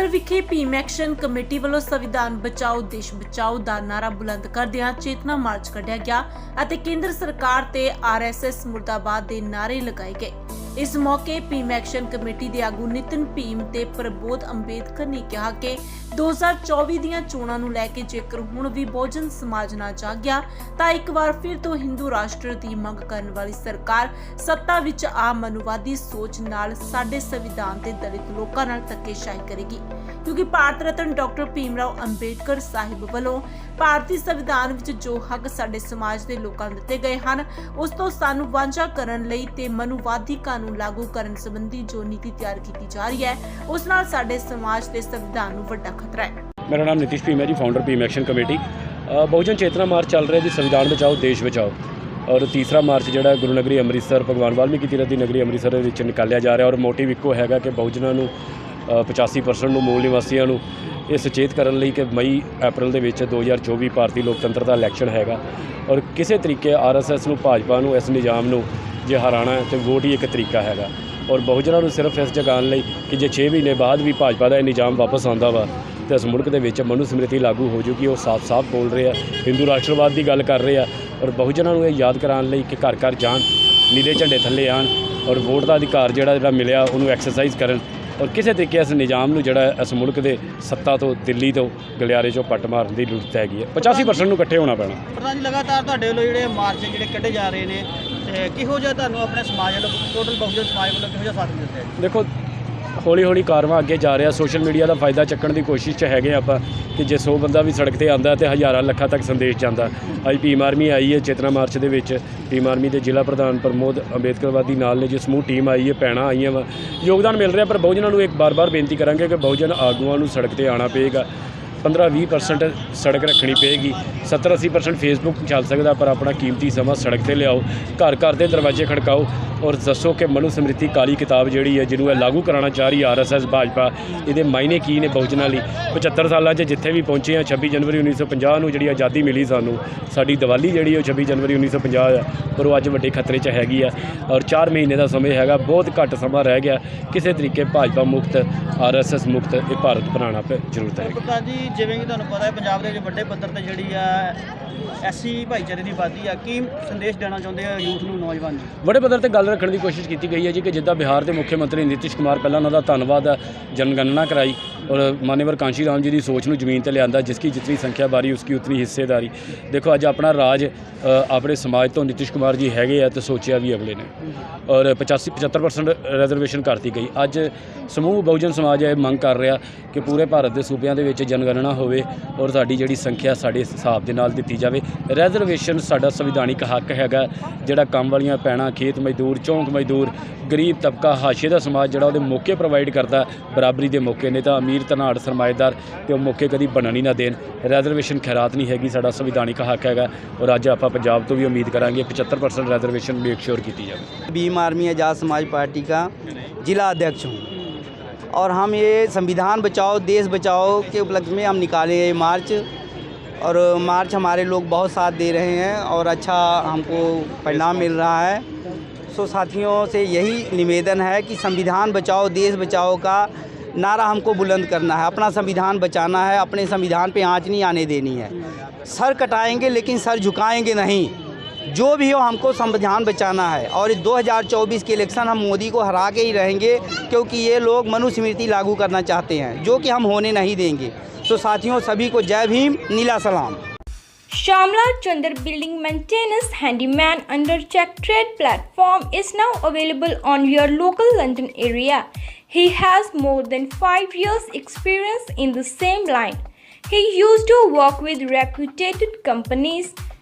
ਅੰਮ੍ਰਿਤਸਰ ਵਿਖੇ Bhim action committee ਵੱਲੋਂ ਸੰਵਿਧਾਨ ਬਚਾਓ, ਦੇਸ਼ ਬਚਾਓ ਦਾ ਨਾਰਾ ਬੁਲੰਦ ਕਰਦਿਆਂ ਚੇਤਨਾ ਮਾਰਚ ਕੱਢਿਆ ਗਿਆ ਅਤੇ ਕੇਂਦਰ ਸਰਕਾਰ ਤੇ ਆਰਐਸਐਸ ਮੁਰਦਾਬਾਦ ਦੇ ਨਾਰੇ ਲਗਾਏ ਗਏ। ਇਸ ਮੌਕੇ ਭੀਮ ਐਕਸ਼ਨ ਕਮੇਟੀ ਦੇ ਆਗੂ ਨਿਤਿਨ ਭੀਮ ਤੇ ਪ੍ਰਬੋਧ ਅੰਬੇਦਕਰ ਨੇ ਕਿਹਾ ਕਿ 2024 ਦੀਆਂ ਚੋਣਾਂ ਨੂੰ ਲੈ ਕੇ ਜੇਕਰ ਹੁਣ ਵੀ ਬਹੁਜਨ ਸਮਾਜ ਨਾ ਜਾਗਿਆ, ਤਾਂ ਇੱਕ ਵਾਰ ਫਿਰ ਤੋਂ ਹਿੰਦੂ ਰਾਸ਼ਟਰ ਦੀ ਮੰਗ ਕਰਨ ਵਾਲੀ ਸਰਕਾਰ ਸੱਤਾ ਵਿੱਚ ਆ ਮਨੁਵਾਦੀ ਸੋਚ ਨਾਲ ਸਾਡੇ ਸੰਵਿਧਾਨ ਤੇ ਦਲਿਤ ਲੋਕਾਂ ਨਾਲ ਧੱਕੇਸ਼ਾਹੀ ਕਰੇਗੀ। ਕਿਉਂਕਿ ਭਾਰਤ ਰਤਨ ਡਾਕਟਰ ਭੀਮ ਰਾਓ ਅੰਬੇਦਕਰ ਸਾਹਿਬ ਵੱਲੋਂ ਭਾਰਤੀ ਸੰਵਿਧਾਨ ਵਿੱਚ ਜੋ ਹੱਕ ਸਾਡੇ ਸਮਾਜ ਦੇ ਲੋਕਾਂ ਨੂੰ ਦਿੱਤੇ ਗਏ ਹਨ, ਉਸ ਤੋਂ ਸਾਨੂੰ ਵਾਂਝਾ ਕਰਨ ਲਈ ਤੇ ਮਨੁਵਾਦੀ ਕਾਨੂੰਨ ਲਾਗੂ ਕਰਨ ਸੰਬੰਧੀ ਜੋ ਨੀਤੀ ਤਿਆਰ ਕੀਤੀ ਜਾ ਰਹੀ ਹੈ, ਉਸ ਨਾਲ ਸਾਡੇ ਸਮਾਜ ਤੇ ਸੰਵਿਧਾਨ ਨੂੰ ਵੱਡਾ ਖਤਰਾ ਹੈ। ਮੇਰਾ ਨਾਮ ਨਿਤਿਸ਼ ਭੀਮ ਹੈ ji founder Bhim action committee Bahujan Chetna march ਚੱਲ ਰਿਹਾ ਜੀ, ਸੰਵਿਧਾਨ ਬਚਾਓ, ਦੇਸ਼ ਬਚਾਓ। ਔਰ ਤੀਸਰਾ ਮਾਰਚ ਜਿਹੜਾ ਗੁਰੂ ਨਗਰੀ ਅੰਮ੍ਰਿਤਸਰ, ਭਗਵਾਨ ਵਾਲਮੀਕੀ ਤੀਰਥ ਦੀ ਨਗਰੀ ਅੰਮ੍ਰਿਤਸਰ ਦੇ ਵਿੱਚ ਨਿਕਾਲਿਆ ਜਾ ਰਿਹਾ ਔਰ ਮੋਟਿਵ ਇੱਕੋ ਹੈਗਾ ਕਿ ਬਹੁਜਨਾਂ ਨੂੰ 85% ਨੂੰ ਮੂਲ ਨਿਵਾਸੀਆਂ ਨੂੰ ਇਹ ਸੁਚੇਤ ਕਰਨ ਲਈ ਕਿ ਮਈ, ਅਪ੍ਰੈਲ ਦੇ ਵਿੱਚ 2024 ਭਾਰਤੀ ਲੋਕਤੰਤਰ ਦਾ ਇਲੈਕਸ਼ਨ ਹੈਗਾ। ਔਰ ਕਿਸੇ ਤਰੀਕੇ ਆਰਐਸਐਸ ਨੂੰ, ਭਾਜਪਾ ਨੂੰ ਇਸ ਨਿਜ਼ਾਮ ਨੂੰ ਜੇ ਹਰਾਣਾ ਹੈ, ਤੇ ਵੋਟ ਹੀ ਇੱਕ ਤਰੀਕਾ ਹੈਗਾ। ਔਰ ਬਹੁਜਨਾਂ ਨੂੰ ਸਿਰਫ ਇਸ ਜਗਾਉਣ ਲਈ ਕਿ ਜੇ 6 ਮਹੀਨੇ ਬਾਅਦ ਵੀ ਭਾਜਪਾ ਦਾ ਇਹ ਨਿਜ਼ਾਮ ਵਾਪਸ ਆਉਂਦਾ ਵਾ, ਤੇ ਇਸ ਮੁਲਕ ਦੇ ਵਿੱਚ ਮਨੂ ਸਮ੍ਰਿਤੀ ਲਾਗੂ ਹੋ ਜੂਗੀ, ਉਹ ਸਾਫ਼-ਸਾਫ਼ ਬੋਲ ਰਹੇ ਆ, ਹਿੰਦੂ ਰਾਸ਼ਟਰਵਾਦ ਦੀ ਗੱਲ ਕਰ ਰਹੇ ਆ, ਔਰ ਬਹੁਜਨਾਂ ਨੂੰ ਇਹ ਯਾਦ ਕਰਾਉਣ ਲਈ ਕਿ ਘਰ ਘਰ ਜਾਣ, ਨੀਲੇ ਝੰਡੇ ਥੱਲੇ ਆਣ ਔਰ ਵੋਟ ਦਾ ਅਧਿਕਾਰ ਜਿਹੜਾ ਜਿਹੜਾ ਮਿਲਿਆ, ਉਹਨੂੰ ਐਕਸਰਸਾਈਜ਼ ਕਰਨ ਔਰ ਕਿਸੇ ਤਰੀਕੇ ਇਸ ਨਿਜ਼ਾਮ ਨੂੰ ਜਿਹੜਾ ਇਸ ਮੁਲਕ ਦੇ ਸੱਤਾ ਤੋਂ ਦਿੱਲੀ ਤੋਂ ਗਲਿਆਰੇ ਚੋਂ ਪੱਟ ਮਾਰਨ ਦੀ ਜ਼ਰੂਰਤ ਹੈਗੀ ਹੈ। 85% ਨੂੰ ਇਕੱਠੇ ਹੋਣਾ ਪੈਣਾ। ਪ੍ਰਧਾਨ ਜੀ ਲਗਾਤਾਰ ਤੁਹਾਡੇ ਵੱਲੋਂ ਜਿਹੜੇ ਮਾਰਚ ਜਿਹੜੇ ਕੱਢੇ ਜਾ ਰਹੇ ਨੇ ਤੇ ਕਿਹੋ ਜਿਹਾ ਤੁਹਾਨੂੰ ਆਪਣੇ ਸਮਾਜ ਵੱਲੋਂ ਟੋਟਲ ਬਹੁਜਨ ਸਮਾਜ ਵੱਲੋਂ ਕਿਹੋ ਜਿਹਾ ਸਾਥ ਮਿਲਦਾ ਹੈ ਦੇਖੋ ਹੌਲੀ ਹੌਲੀ ਕਾਰਵਾਂ ਅੱਗੇ ਜਾ ਰਿਹਾ। ਸੋਸ਼ਲ ਮੀਡੀਆ ਦਾ ਫਾਇਦਾ ਚੱਕਣ ਦੀ ਕੋਸ਼ਿਸ਼ 'ਚ ਹੈਗੇ ਆਪਾਂ ਕਿ ਜੇ 100 ਬੰਦਾ ਵੀ ਸੜਕ ਤੇ ਆਂਦਾ ਤੇ ਹਜ਼ਾਰਾਂ ਲੱਖਾਂ ਤੱਕ ਸੰਦੇਸ਼ ਜਾਂਦਾ। ਅੱਜ ਭੀਮ ਆਰਮੀ ਆਈ ਹੈ ਚੇਤਨਾ ਮਾਰਚ ਦੇ ਵਿੱਚ। ਭੀਮ ਆਰਮੀ ਦੇ ਜ਼ਿਲ੍ਹਾ ਪ੍ਰਧਾਨ ਪ੍ਰਮੋਦ ਅੰਬੇਦਕਰਵਾਦੀ ਨਾਲ ਨੇ ਜੋ ਸਮੂਹ ਟੀਮ ਆਈ ਹੈ ਭੈਣਾਂ ਆਈਆਂ ਵਾ। ਯੋਗਦਾਨ ਮਿਲ ਰਿਹਾ, ਪਰ ਬਹੁਜਨਾਂ ਨੂੰ ਇੱਕ ਬਾਰ-ਬਾਰ ਬੇਨਤੀ ਕਰਾਂਗੇ ਕਿ ਬਹੁਜਨ ਆਗੂਆਂ ਨੂੰ ਸੜਕ ਤੇ ਆਉਣਾ ਪਏਗਾ। 15-20% ਸੜਕ ਰੱਖਣੀ ਪਏਗੀ। 70-80% ਫੇਸਬੁੱਕ ਚੱਲ ਸਕਦਾ, ਪਰ ਆਪਣਾ ਕੀਮਤੀ ਸਮਾਂ ਸੜਕ ਤੇ ਲਿਆਓ। ਘਰ ਘਰ ਦੇ ਦਰਵਾਜ਼ੇ ਖੜਕਾਓ ਔਰ ਦੱਸੋ ਕਿ ਮਨੂ ਸਮ੍ਰਿਤੀ ਕਾਲੀ ਕਿਤਾਬ ਜਿਹੜੀ ਹੈ, ਜਿਹਨੂੰ ਇਹ ਲਾਗੂ ਕਰਾਉਣਾ ਚਾਹ ਰਹੀ ਆਰਐਸਐਸ ਭਾਜਪਾ, ਇਹਦੇ ਮਾਇਨੇ ਕੀ ਨੇ ਬਹੁਜਨਾਂ ਲਈ? 75 ਸਾਲਾਂ 'ਚ ਜਿੱਥੇ ਵੀ ਪਹੁੰਚੇ ਆ 26 ਜਨਵਰੀ 1950 ਨੂੰ ਜਿਹੜੀ ਆਜ਼ਾਦੀ ਮਿਲੀ ਸਾਨੂੰ, ਸਾਡੀ ਦੀਵਾਲੀ ਜਿਹੜੀ ਉਹ 26 ਜਨਵਰੀ 1950 ਆ, ਪਰ ਉਹ ਅੱਜ ਵੱਡੇ ਖਤਰੇ 'ਚ ਹੈਗੀ ਆ। ਔਰ 4 ਮਹੀਨੇ ਦਾ ਸਮੇਂ ਹੈਗਾ, ਬਹੁਤ ਘੱਟ ਸਮਾਂ ਰਹਿ ਗਿਆ। ਕਿਸੇ ਤਰੀਕੇ ਭਾਜਪਾ ਮੁਕਤ ਆਰਐਸਐਸ ਮੁਕਤ ਇਹ ਭਾਰਤ ਬਣਾਉਣਾ ਪੈ ਜ਼ਰੂਰਤ ਹੈ। ਜਿਵੇਂ ਕਿ ਤੁਹਾਨੂੰ ਪਤਾ ਹੈ, ਪੰਜਾਬ ਦੇ ਵਿੱਚ ਵੱਡੇ ਪੱਧਰ ਤੇ ਜਿਹੜੀ ਆ ਐਸੀ ਭਾਈਚਾਰੇ ਦੀ ਆਬਾਦੀ ਆ, ਕੀ ਸੰਦੇਸ਼ ਦੇਣਾ ਚਾਹੁੰਦੇ ਆ ਯੂਥ ਨੂੰ, ਨੌਜਵਾਨ ਨੂੰ? ਬੜੇ ਪੱਧਰ ਤੇ ਗੱਲ ਰੱਖਣ ਦੀ ਕੋਸ਼ਿਸ਼ ਕੀਤੀ ਗਈ ਹੈ ਜੀ ਕਿ ਜਿੱਦਾਂ ਬਿਹਾਰ ਦੇ ਮੁੱਖ ਮੰਤਰੀ ਨਿਤਿਸ਼ ਕੁਮਾਰ ਪਹਿਲਾਂ ਉਹਨਾਂ ਦਾ ਧੰਨਵਾਦ, ਜਨਗਣਨਾ ਕਰਾਈ ਔਰ ਮਾਨਵਰ ਕਾਂਸ਼ੀ ਰਾਮ ਜੀ ਦੀ ਸੋਚ ਨੂੰ ਜ਼ਮੀਨ ਤੇ ਲਿਆਂਦਾ, ਜਿਸ ਕੀ ਜਿਤਨੀ ਸੰਖਿਆ ਬਾਰੀ ਉਸकी ਉਤਨੀ ਹਿੱਸੇਦਾਰੀ। ਦੇਖੋ, ਅੱਜ ਆਪਣਾ ਰਾਜ ਆਪਣੇ ਸਮਾਜ ਤੋਂ ਨਿਤਿਸ਼ ਕੁਮਾਰ ਜੀ ਹੈਗੇ ਆ ਤੇ ਸੋਚਿਆ ਵੀ ਅਗਲੇ ਨੇ। ਔਰ 85 75% ਰਿਜ਼ਰਵੇਸ਼ਨ ਕਰਤੀ ਗਈ। ਅੱਜ ਸਮੂਹ, ਬਹੁਜਨ ਸਮਾਜ ਇਹ ਮੰਗ ਕਰ ਰਿਹਾ ਕਿ ਪੂਰੇ ਭਾਰਤ ਦੇ ਸੂਬਿਆਂ ਦੇ ਵਿੱਚ ਜਨਗਣਨਾ ਹੋਵੇ ਔਰ ਸਾਡੀ ਜਿਹੜੀ ਸੰਖਿਆ ਸਾਡੇ ਹਿਸਾਬ ਦੇ ਨਾਲ ਦਿੱਤੀ ਜਾਵੇ ਰਿਜ਼ਰਵੇਸ਼ਨ ਸਾਡਾ ਸੰਵਿਧਾਨਿਕ ਹੱਕ ਹੈਗਾ ਜਿਹੜਾ ਕੰਮ ਵਾਲੀਆਂ ਪੈਣਾ ਖੇਤ ਮਜ਼ਦੂਰ ਚੌਂਕ ਮਜ਼ਦੂਰ ਗਰੀਬ ਤਬਕਾ ਹਾਸ਼ੀਏ ਦਾ ਸਮਾਜ ਜਿਹੜਾ ਉਹਦੇ ਮੌਕੇ ਪ੍ਰੋਵਾਈਡ ਕਰਦਾ ਬਰਾਬਰੀ ਦੇ ਮੌਕੇ ਨੇ ਤਾਂ ਅਮੀਰ ਧਨਾੜ ਸਰਮਾਏਦਾਰ ਤੇ ਉਹ ਮੌਕੇ ਕਦੀ ਬਣਨ ਹੀ ਨਾ ਦੇਣ ਰਿਜ਼ਰਵੇਸ਼ਨ ਖੈਰਾਤ ਨਹੀਂ ਹੈਗੀ ਸਾਡਾ ਸੰਵਿਧਾਨਿਕ ਹੱਕ ਹੈਗਾ ਔਰ ਅੱਜ ਆਪਾਂ ਪੰਜਾਬ ਤੋਂ ਵੀ ਉਮੀਦ ਕਰਾਂਗੇ 75% ਰਿਜ਼ਰਵੇਸ਼ਨ ਮੇਕ ਸ਼ੋਰ ਕੀਤੀ ਜਾਵੇ भीम आर्मी आज़ाद समाज पार्टी का जिला अध्यक्ष हूँ और हम ये संविधान बचाओ, देश बचाओ के उपलक्ष्य में हम निकाले ये मार्च। और मार्च हमारे लोग बहुत साथ दे रहे हैं और अच्छा हमको परिणाम मिल रहा है। सो साथियों से यही निवेदन है कि संविधान बचाओ, देश बचाओ का नारा हमको बुलंद करना है। अपना संविधान बचाना है, अपने संविधान पे आँच नहीं आने देनी है। सर कटाएँगे लेकिन सर झुकाएँगे नहीं। जो भी हो, हमको संविधान बचाना है। और 2024 के इलेक्शन हम मोदी को हरा के ही रहेंगे, क्योंकि ये लोग मनुस्मृति लागू करना चाहते हैं, जो कि हम होने नहीं देंगे। तो साथियों, सभी को जय भीम, नीला सलाम। Shyamala Chandra building maintenance handyman under check trade platform is now available on your local London area he has more than five years experience in the same line he used to work with reputated companies